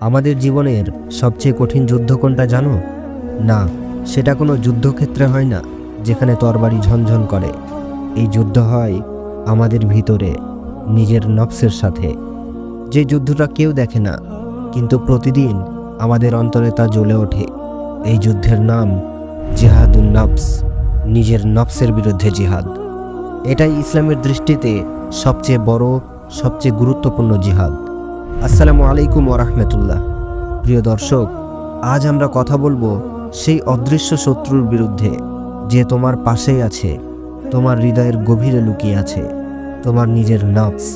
আমাদের জীবনের সবচেয়ে কঠিন যুদ্ধ কোনটা জানো? না, সেটা কোনো যুদ্ধক্ষেত্রে হয় না, যেখানে তরবারি ঝনঝন করে। এই যুদ্ধ হয় আমাদের ভিতরে, নিজের নফসের সাথে। যে যুদ্ধটা কেউ দেখে না, কিন্তু প্রতিদিন আমাদের অন্তরে তা জ্বলে ওঠে। এই যুদ্ধের নাম জিহাদুন নফস, নিজের নফসের বিরুদ্ধে জিহাদ। এটাই ইসলামের দৃষ্টিতে সবচেয়ে বড়, সবচেয়ে গুরুত্বপূর্ণ জিহাদ। আসসালামু আলাইকুম ওরহমতুল্লাহ প্রিয় দর্শক, আজ আমরা কথা বলব সেই অদৃশ্য শত্রুর বিরুদ্ধে যে তোমার পাশেই আছে, তোমার হৃদয়ের গভীরে লুকিয়ে আছে, তোমার নিজের নফস।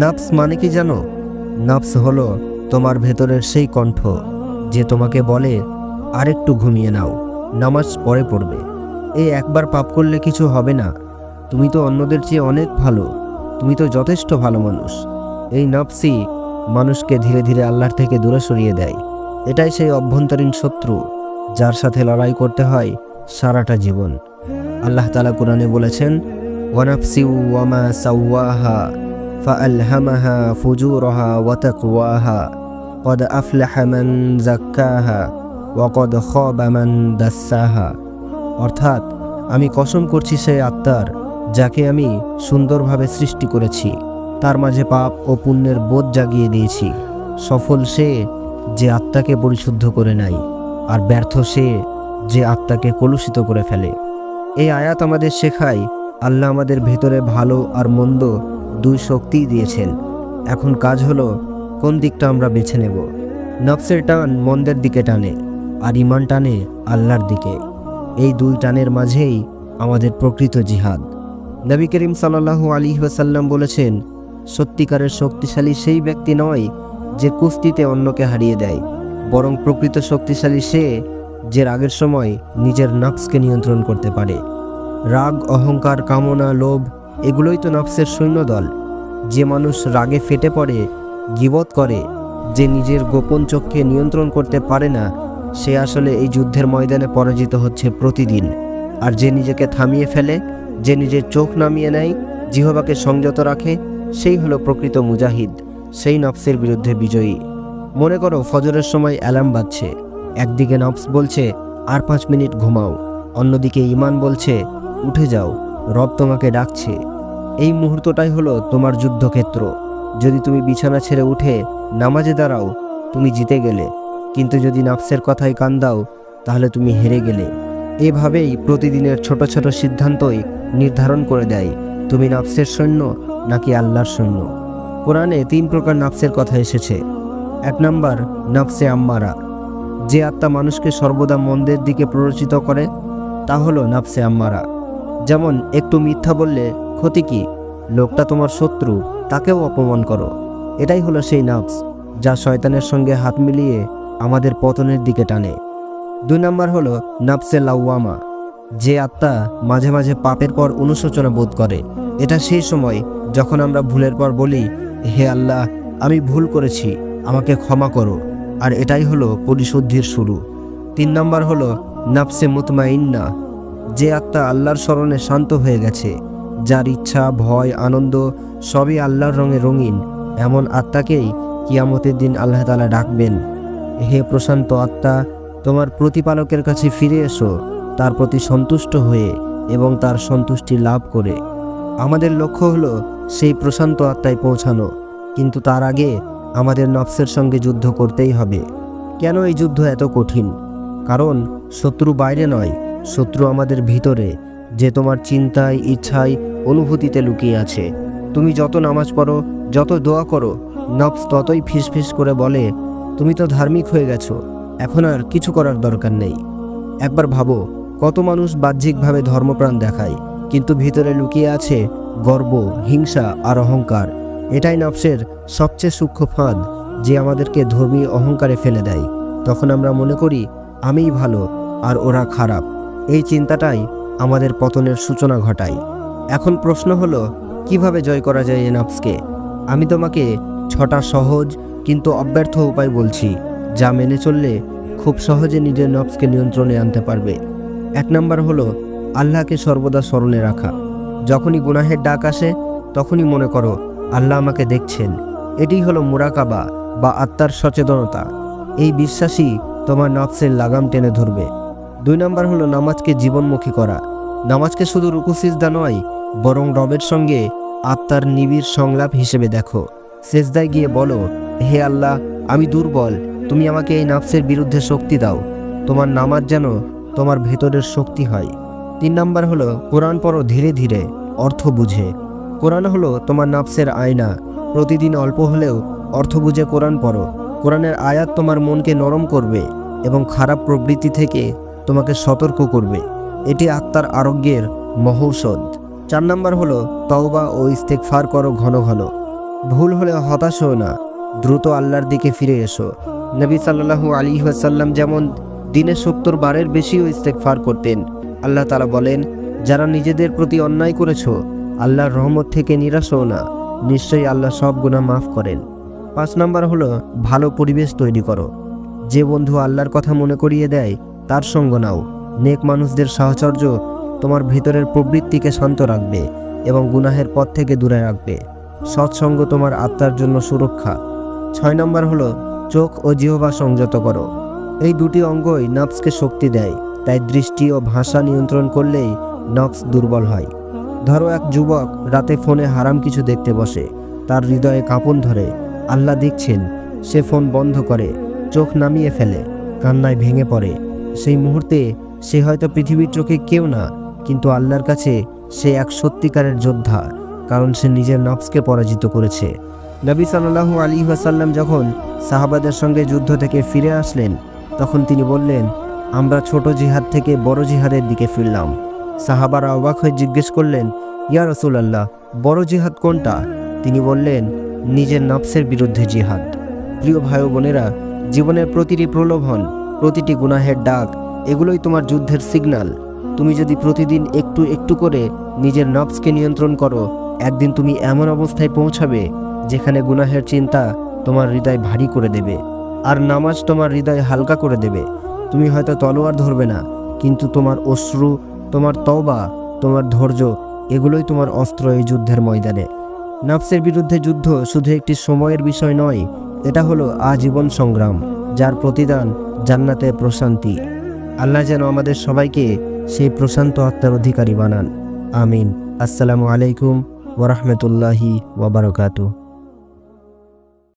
নফস মানে কি জানো? নফস হলো তোমার ভেতরের সেই কণ্ঠ যে তোমাকে বলে, আরেকটু ঘুমিয়ে নাও, নামাজ পরে পড়বে। এই একবার পাপ করলে কিছু হবে না। তুমি তো অন্যদের চেয়ে অনেক ভালো। তুমি তো যথেষ্ট ভালো মানুষ। এই নফসি মানুষকে ধীরে ধীরে আল্লাহর থেকে দূরে সরিয়ে দেয় এটাই সেই অভ্যন্তরীণ শত্রু যার সাথে লড়াই করতে হয় সারাটা জীবন আল্লাহ তালা কোরআনে বলেছেন ওয়ানাফসি ওয়ামা সাওয়াহা ফাআলহামাহা ফুজুরহা ওয়া তাকওয়াহা قد أفلح من زكاها وقد خاب من دساها অর্থাৎ আমি কসম করছি সেই আত্মার যাকে আমি সুন্দরভাবে সৃষ্টি করেছি তার মাঝে পাপ ও পুণ্যের বোধ জাগিয়ে দিয়েছি। সফল সে যে আত্মাকে পরিশুদ্ধ করে নাই, আর ব্যর্থ সে যে আত্মাকে কলুষিত করে ফেলে। এই আয়াত আমাদের শেখায়, আল্লাহ আমাদের ভেতরে ভালো আর মন্দ দুই শক্তিই দিয়েছেন। এখন কাজ হলো, কোন দিকটা আমরা বেছে নেব? নফসের টান মন্দের দিকে টানে, আর ইমান টানে আল্লাহর দিকে। এই দুই টানের মাঝেই আমাদের প্রকৃত জিহাদ। নবী করিম সাল্লাহু আলী ওয়াসাল্লাম বলেছেন সত্যিকারের শক্তিশালী সেই ব্যক্তি নয় যে কুস্তিতে অন্যকে হারিয়ে দেয়, বরং প্রকৃত শক্তিশালী সে যে রাগের সময় নিজের নফসকে নিয়ন্ত্রণ করতে পারে। রাগ, অহংকার, কামনা, লোভ, এগুলোই তো নফসের সৈন্যদল যে মানুষ রাগে ফেটে পড়ে, গিবত করে, যে নিজের গোপন চোখকে নিয়ন্ত্রণ করতে পারে না, সে আসলে এই যুদ্ধের ময়দানে পরাজিত হচ্ছে প্রতিদিন। আর যে নিজেকে থামিয়ে ফেলে, যে নিজের চোখ নামিয়ে নেয়, জিহবাকে সংযত রাখে সেই হলো প্রকৃত মুজাহিদ, সেই নফসের বিরুদ্ধে বিজয়ী। মনে করো ফজরের সময় অ্যালার্ম বাজছে, একদিকে নফস বলছে, আর পাঁচ মিনিট ঘুমাও। অন্যদিকে ইমান বলছে, উঠে যাও, রব তোমাকে ডাকছে। এই মুহূর্তটাই হলো তোমার যুদ্ধক্ষেত্র। যদি তুমি বিছানা ছেড়ে উঠে নামাজে দাঁড়াও, তুমি জিতে গেলে। কিন্তু যদি নাফসের কথায় কান দাও, তাহলে তুমি হেরে গেলে। এভাবেই প্রতিদিনের ছোট ছোট সিদ্ধান্তই নির্ধারণ করে দেয়। তুমি নাফসের সৈন্য নাকি আল্লাহর সৈন্য কোরআনে তিন প্রকার নাফসের কথা এসেছে। এক নম্বর, নফসে আম্মারা। যে আত্মা মানুষকে সর্বদা মন্দের দিকে প্ররোচিত করে, তা হলো নাফসে আম্মারা। যেমন, একটু মিথ্যা বললে ক্ষতি কি? লোকটা তোমার শত্রু, তাকেও অপমান করো। এটাই হলো সেই নাফস, যা শয়তানের সঙ্গে হাত মিলিয়ে আমাদের পতনের দিকে টানে। দুই নম্বর হলো নাফসে লাউয়ামা যে আত্মা মাঝে মাঝে পাপের পর অনুশোচনা বোধ করে, এটা সেই সময় যখন আমরা ভুলের পর বলি, হে আল্লাহ, আমি ভুল করেছি, আমাকে ক্ষমা করো। আর এটাই হলো পরিশুদ্ধির শুরু। তিন নম্বর হলো, নাফসে মুতমাইন্না, যে আত্মা আল্লাহর স্মরণে শান্ত হয়ে গেছে, যার ইচ্ছা, ভয়, আনন্দ সবই আল্লাহর রঙে রঙিন, এমন আত্মাকেই কিয়ামতের দিন আল্লাহ তালা ডাকবেন। হে প্রশান্ত আত্মা, তোমার প্রতিপালকের কাছে ফিরে এসো, তার প্রতি সন্তুষ্ট হয়ে এবং তার সন্তুষ্টি লাভ করে। আমাদের লক্ষ্য হলো সেই প্রশান্ত আত্মায় পৌঁছানো, কিন্তু তার আগে আমাদের নফসের সঙ্গে যুদ্ধ করতেই হবে। কেন এই যুদ্ধ এত কঠিন? কারণ শত্রু বাইরে নয়, শত্রু আমাদের ভিতরে, যে তোমার চিন্তায়, ইচ্ছায়, অনুভূতিতে লুকিয়ে আছে। তুমি যত নামাজ পড়ো, যত দোয়া করো, নফস ততই ফিসফিস করে বলে, তুমি তো ধার্মিক হয়ে গেছো, এখন আর কিছু করার দরকার নেই। একবার ভাবো, কত মানুষ বাহ্যিকভাবে ধর্মপ্রাণ দেখায় কিন্তু ভিতরে লুকিয়ে আছে গর্ব, হিংসা আর অহংকার। এটাই নফসের সবচেয়ে সূক্ষ্ম ফাঁদ, যে আমাদেরকে ধর্মীয় অহংকারে ফেলে দেয়। তখন আমরা মনে করি, আমিই ভালো আর ওরা খারাপ। এই চিন্তাটাই আমাদের পতনের সূচনা ঘটায়। এখন প্রশ্ন হলো, কীভাবে জয় করা যায় এই নফসকে? আমি তোমাকে ছটা সহজ কিন্তু অব্যর্থ উপায় বলছি, যা মেনে চললে খুব সহজে নিজের নফসকে নিয়ন্ত্রণে আনতে পারবে। এক নম্বর হলো আল্লাহকে সর্বদা স্মরণে রাখা। যখনই গুনাহের ডাক আসে, তখনই মনে করো, আল্লাহ আমাকে দেখছেন। এটি হলো মুরাকাবা বা আত্মার সচেতনতা। এই বিশ্বাসই তোমার নফসের লাগাম টেনে ধরবে। দুই নম্বর হলো নামাজকে জীবনমুখী করা। নামাজকে শুধু রুকুসিজদা নয়, বরং রবের সঙ্গে আত্মার নিবিড় সংলাপ হিসেবে দেখো। সেজদায় গিয়ে বলো, হে আল্লাহ, আমি দুর্বল, তুমি আমাকে এই নাফসের বিরুদ্ধে শক্তি দাও। তোমার নামাজ যেন তোমার ভেতরের শক্তি হয়। তিন নাম্বার হলো, কোরআন পড়ো ধীরে ধীরে, অর্থ বুঝে। কোরআন হলো তোমার নাফসের আয়না। প্রতিদিন অল্প হলেও অর্থ বুঝে কোরআন পড়ো। কোরআনের আয়াত তোমার মনকে নরম করবে এবং খারাপ প্রবৃত্তি থেকে তোমাকে সতর্ক করবে। এটি আত্মার আরোগ্যের মহৌষধ। চার নাম্বার হলো, তওবা ও ইস্তেকফার করো ঘন ঘন। ভুল হলে হতাশ হও না। দ্রুত আল্লাহর দিকে ফিরে এসো। নবী সাল্লাল্লাহু আলী ওয়াসাল্লাম যেমন দিনে সত্তর বারের বেশিও ইস্তেকফার করতেন আল্লাহ তালা বলেন, যারা নিজেদের প্রতি অন্যায় করেছ, আল্লাহর রহমত থেকে নিরাশ না। নিশ্চয়ই আল্লাহ সব গুণা মাফ করেন। পাঁচ নাম্বার হলো, ভালো পরিবেশ তৈরি করো। যে বন্ধু আল্লাহর কথা মনে করিয়ে দেয়, তার সঙ্গ নাও। নেক মানুষদের সাহচর্য তোমার ভিতরের প্রবৃত্তিকে শান্ত রাখবে এবং গুনাহের পথ থেকে দূরে রাখবে। সৎসঙ্গ তোমার আত্মার জন্য সুরক্ষা। ছয় নম্বর হলো, চোখ ও জিহবা সংযত করো। এই দুটি অঙ্গই নফসকে শক্তি দেয়। তাই দৃষ্টি ও ভাষা নিয়ন্ত্রণ করলেই নক্স দুর্বল হয়। ধরো এক যুবক রাতে ফোনে হারাম কিছু দেখতে বসে। তার হৃদয়ে কাঁপন ধরে। আল্লাহ দেখছেন, সে ফোন বন্ধ করে, চোখ নামিয়ে ফেলে, কান্নায় ভেঙে পড়ে। সেই মুহূর্তে সে হয়তো পৃথিবীর চোখে কেউ না, কিন্তু আল্লাহর কাছে সে এক সত্যিকারের যোদ্ধা, কারণ সে নিজের নফসকে পরাজিত করেছে। নবী সাল্লাল্লাহু আলী ওয়াসাল্লাম যখন সাহাবাদের সঙ্গে যুদ্ধ থেকে ফিরে আসলেন, তখন তিনি বললেন আমরা ছোট জিহাদ থেকে বড় জিহাদের দিকে ফিরলাম। সাহাবারা অবাক হয়ে জিজ্ঞেস করলেন, ইয়া রসুলাল্লাহ, বড় জিহাদ কোনটা? তিনি বললেন, নিজের নফসের বিরুদ্ধে জিহাদ। প্রিয় ভাই বোনেরা, জীবনের প্রতিটি প্রলোভন, প্রতিটি গুনাহের ডাক এগুলোই তোমার যুদ্ধের সিগন্যাল তুমি যদি প্রতিদিন একটু একটু করে নিজের নফসকে নিয়ন্ত্রণ করো, একদিন তুমি এমন অবস্থায় পৌঁছাবে যেখানে গুনাহের চিন্তা তোমার হৃদয় ভারী করে দেবে, আর নামাজ তোমার হৃদয় হালকা করে দেবে। তুমি হয়তো তলোয়ার ধরবে না, কিন্তু তোমার অশ্রু, তোমার তওবা, তোমার ধৈর্য, এগুলোই তোমার অস্ত্র এই যুদ্ধের ময়দানে। নাফসের বিরুদ্ধে যুদ্ধ শুধু একটি সময়ের বিষয় নয়, এটা হলো আজীবন সংগ্রাম, যার প্রতিদান জান্নাতে প্রশান্তি। আল্লাহ যেন আমাদের সবাইকে সেই প্রশান্ত আত্মার অধিকারী বানান। আমিন। আসসালামু আলাইকুম ওরহমতুল্লাহি ওবরকাতু